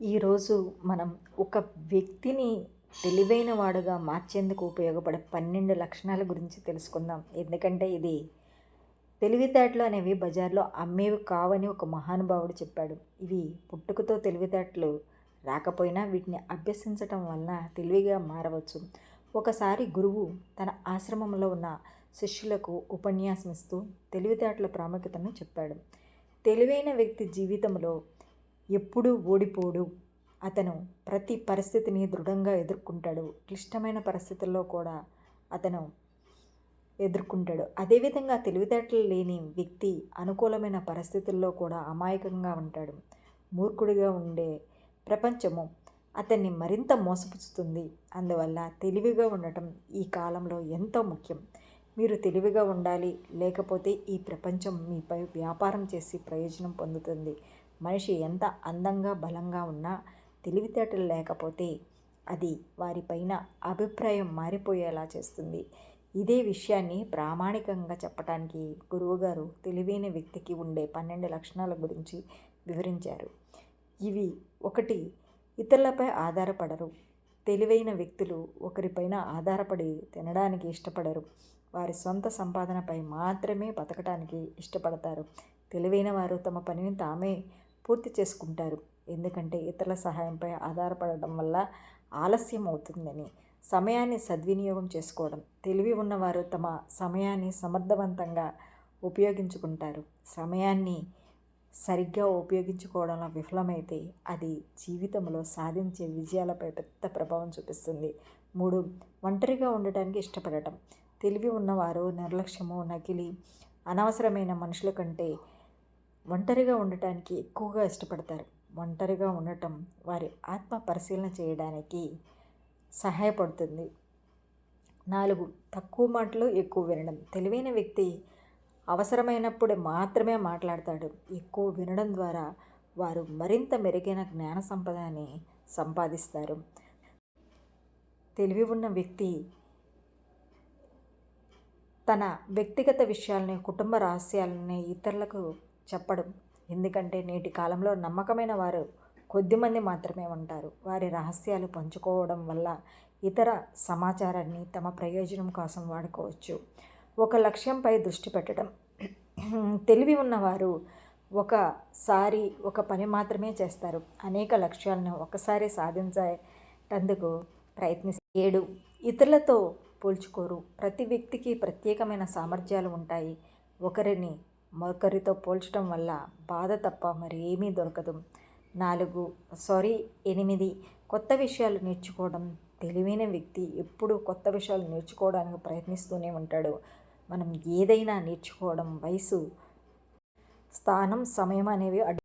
ఈరోజు మనం ఒక వ్యక్తిని తెలివైన వాడుగా మార్చేందుకు ఉపయోగపడే పన్నెండు లక్షణాల గురించి తెలుసుకుందాం. ఎందుకంటే ఇది తెలివితేటలు అనేవి బజార్లో అమ్మేవి కావని ఒక మహానుభావుడు చెప్పాడు. ఇవి పుట్టుకతో తెలివితేటలు రాకపోయినా వీటిని అభ్యసించటం వలన తెలివిగా మారవచ్చు. ఒకసారి గురువు తన ఆశ్రమంలో ఉన్న శిష్యులకు ఉపన్యాసం ఇస్తూ తెలివితేటల ప్రాముఖ్యతను చెప్పాడు. తెలివైన వ్యక్తి జీవితంలో ఎప్పుడూ ఓడిపోడు. అతను ప్రతి పరిస్థితిని దృఢంగా ఎదుర్కొంటాడు. క్లిష్టమైన పరిస్థితుల్లో కూడా అతను ఎదుర్కొంటాడు. అదేవిధంగా తెలివితేటలు లేని వ్యక్తి అనుకూలమైన పరిస్థితుల్లో కూడా అమాయకంగా ఉంటాడు. మూర్ఖుడిగా ఉండే ప్రపంచము అతన్ని మరింత మోసపుచ్చుతుంది. అందువల్ల తెలివిగా ఉండటం ఈ కాలంలో ఎంతో ముఖ్యం. మీరు తెలివిగా ఉండాలి లేకపోతే ఈ ప్రపంచం మీపై వ్యాపారం చేసి ప్రయోజనం పొందుతుంది. మనిషి ఎంత అందంగా బలంగా ఉన్నా తెలివితేటలు లేకపోతే అది వారిపైన అభిప్రాయం మారిపోయేలా చేస్తుంది. ఇదే విషయాన్ని ప్రామాణికంగా చెప్పడానికి గురువుగారు తెలివైన వ్యక్తికి ఉండే పన్నెండు లక్షణాల గురించి వివరించారు. ఇవి ఒకటి ఇతరులపై ఆధారపడరు. తెలివైన వ్యక్తులు ఒకరిపైన ఆధారపడి తినడానికి ఇష్టపడరు. వారి సొంత సంపాదనపై మాత్రమే బతకడానికి ఇష్టపడతారు. తెలివైన వారు తమ పనిని తామే పూర్తి చేసుకుంటారు. ఎందుకంటే ఇతరుల సహాయంపై ఆధారపడడం వల్ల ఆలస్యం అవుతుందని సమయాన్ని సద్వినియోగం చేసుకోవడం తెలివి ఉన్నవారు తమ సమయాన్ని సమర్థవంతంగా ఉపయోగించుకుంటారు. సమయాన్ని సరిగ్గా ఉపయోగించుకోవడంలో విఫలమైతే అది జీవితంలో సాధించే విజయాలపై పెద్ద ప్రభావం చూపిస్తుంది. మూడు ఒంటరిగా ఉండటానికి ఇష్టపడటం. తెలివి ఉన్నవారు నిర్లక్ష్యము నకిలీ అనవసరమైన మనుషుల కంటే ఒంటరిగా ఉండటానికి ఎక్కువగా ఇష్టపడతారు. ఒంటరిగా ఉండటం వారి ఆత్మ పరిశీలన చేయడానికి సహాయపడుతుంది. నాలుగు తక్కువ మాటలు ఎక్కువ వినడం. తెలివైన వ్యక్తి అవసరమైనప్పుడు మాత్రమే మాట్లాడతాడు. ఎక్కువ వినడం ద్వారా వారు మరింత మెరుగైన జ్ఞాన సంపదని సంపాదిస్తారు. తెలివి ఉన్న వ్యక్తి తన వ్యక్తిగత విషయాలని కుటుంబ రహస్యాలని ఇతరులకు చెప్పడం. ఎందుకంటే నేటి కాలంలో నమ్మకమైన వారు కొద్దిమంది మాత్రమే ఉంటారు. వారి రహస్యాలు పంచుకోవడం వల్ల ఇతర సమాచారాన్ని తమ ప్రయోజనం కోసం వాడుకోవచ్చు. ఒక లక్ష్యంపై దృష్టి పెట్టడం. తెలివి ఉన్నవారు ఒకసారి ఒక పని మాత్రమే చేస్తారు. అనేక లక్ష్యాలను ఒకసారి సాధించేటందుకు ప్రయత్నిస్తారు ఏడు. ఇతరులతో పోల్చుకోరు. ప్రతి వ్యక్తికి ప్రత్యేకమైన సామర్థ్యాలు ఉంటాయి. ఒకరిని మరొకరితో పోల్చడం వల్ల బాధ తప్ప మరి ఏమీ దొరకదు. నాలుగు సారీ ఎనిమిది కొత్త విషయాలు నేర్చుకోవడం. తెలివైన వ్యక్తి ఎప్పుడూ కొత్త విషయాలు నేర్చుకోవడానికి ప్రయత్నిస్తూనే ఉంటాడు. మనం ఏదైనా నేర్చుకోవడం వయసు స్థానం సమయం అనేవి